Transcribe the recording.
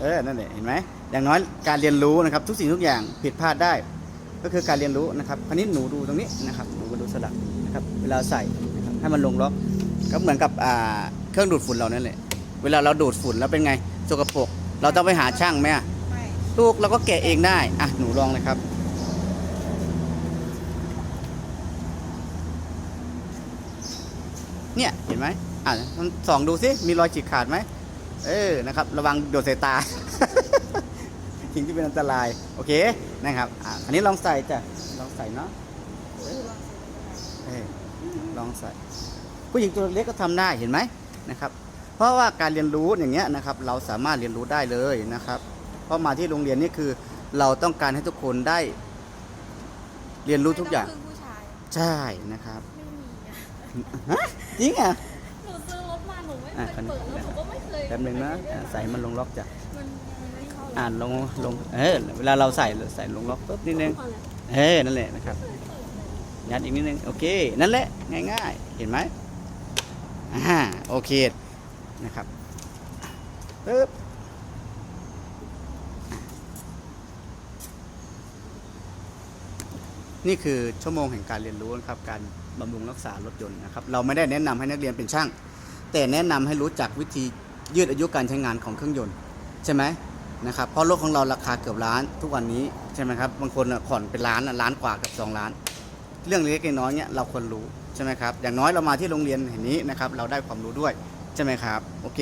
เออ นั่นแหละเห็นไหมอย่างน้อยการเรียนรู้นะครับ ทุกสิ่งทุกอย่างผิดพลาดได้ ก็คือการเรียนรู้นะครับคราวนี้หนูดูตรงนี้นะครับหนูก็ดูสลักนะครับ เวลาใส่นะครับให้มันลงล็อก ก็เหมือนกับอ่าเครื่องดูดฝุ่นเรานั่นแหละ เวลาเราดูดฝุ่นแล้วเป็นไงสกปรก เราต้องไปหาช่างไหมอะไม่ลูกเราก็แกะเองได้ อะ หนูลองเลยครับ เนี่ย เห็นไหมอะลองส่องดูสิมีรอยฉีกขาดไหม เออนะครับ ระวังโดนสายตา สิ่งที่เป็นอันตราย โอเคนะครับอะอันนี้ลองใส่จ้ะลองใส่เนาะเออลองใส่ ผู้หญิงตัวเล็กก็ทำได้เห็นไหมนะครับ เพราะว่าการเรียนรู้อย่างเงี้ยนะครับ เราสามารถเรียนรู้ได้เลยนะครับ เพราะมาที่โรงเรียนนี่คือ เราต้องการให้ทุกคนได้ เรียนรู้ทุกอย่าง ไม่ต้พึ่ผู้ชายใช่นะครับไม่มีอะฮะจริงอะ หนูซื้อรถมาหนูไม่เคอะยคนนี้เปิดแล้วหนูก็ไม่เคย แป๊บหนึงนะอะใส่ให้มันลงล็อกจ้ะมันมันไม่เข้าอ่านลงลงเออเวลาเราใส่ใส่ลงล็อกปุ๊บนิดนึงพอแล้วเออนั่นแหละนะครับยัดอีกนิดนึงโอเคนั่นแหละง่ายๆ เห็นไหมอ่าโอเคนะครับปึ๊บนี่คือชั่วโมงแห่งการเรียนรู้นะครับการบำรุงรักษารถยนต์นะครับเราไม่ได้แนะนำให้นักเรียนเป็นช่าง แต่แนะนำให้รู้จักวิธี ยืดอายุการใช้งานของเครื่องยนต์ใช่ไหมนะครับเพราะรถของเราราคาเกือบล้านทุกวันนี้ใช่ไหมครับบางคนน่ะผ่อนเป็นล้านน่ะล้านกว่ากับสองล้าน เรื่องเล็กน้อยเนี่ยเราควรรู้ใช่ไหมครับอย่างน้อยเรามาที่โรงเรียนแห่งนี้นะครับเราได้ความรู้ด้วยใช่ไหมครับโอเค